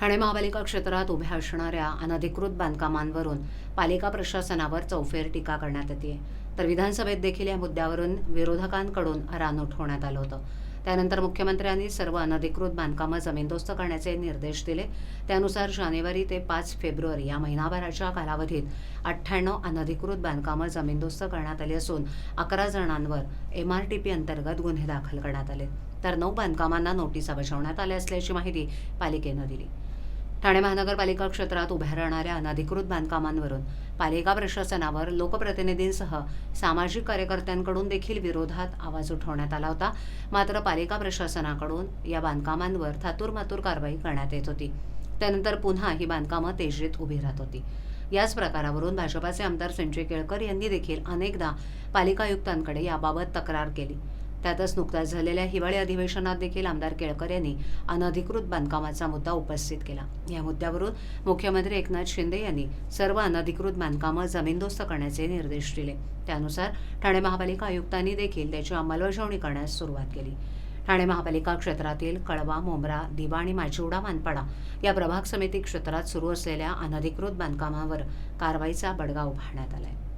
ठाणे महापालिका क्षेत्रात उभ्या असणाऱ्या अनधिकृत बांधकामांवरून पालिका प्रशासनावर चौफेर टीका करण्यात येते तर विधानसभेत देखील या मुद्द्यावरून विरोधकांकडून रानोट होण्यात आलं होतं. त्यानंतर मुख्यमंत्र्यांनी सर्व अनधिकृत बांधकामं जमीनदोस्त करण्याचे निर्देश दिले. त्यानुसार जानेवारी ते पाच फेब्रुवारी या महिनाभराच्या कालावधीत अठ्ठ्याण्णव अनधिकृत बांधकामं जमीनदोस्त करण्यात आली असून अकरा जणांवर एम आर टी पी अंतर्गत गुन्हे दाखल करण्यात आले. तर नऊ बांधकामांना नोटिसा बजावण्यात आल्या असल्याची माहिती पालिकेनं दिली. ठाणे महानगरपालिका क्षेत्रात उभ्या राहणाऱ्या अनधिकृत बांधकामांवरून पालिका प्रशासनावर लोकप्रतिनिधींसह सामाजिक कार्यकर्त्यांकडून देखील विरोधात आवाज उठवण्यात आला होता. मात्र पालिका प्रशासनाकडून या बांधकामांवर थातूरमातूर कारवाई करण्यात येत होती. त्यानंतर पुन्हा ही बांधकामं तेजीत उभी राहत होती. याच प्रकारावरून भाजपाचे आमदार संजय केळकर यांनी देखील अनेकदा पालिका आयुक्तांकडे याबाबत तक्रार केली. त्यातच नुकत्याच झालेल्या हिवाळी अधिवेशनात देखील आमदार केळकर यांनी अनधिकृत बांधकामाचा मुद्दा उपस्थित केला. या मुद्द्यावरून मुख्यमंत्री एकनाथ शिंदे यांनी सर्व अनधिकृत बांधकामं जमीनदोस्त करण्याचे निर्देश दिले. त्यानुसार ठाणे महापालिका आयुक्तांनी देखील त्याची अंमलबजावणी करण्यास सुरुवात केली. ठाणे महापालिका क्षेत्रातील कळवा मोमरा दिवा आणि माचिवडा मानपाडा या प्रभाग समिती क्षेत्रात सुरू असलेल्या अनधिकृत बांधकामावर कारवाईचा बडगा उभारण्यात आहे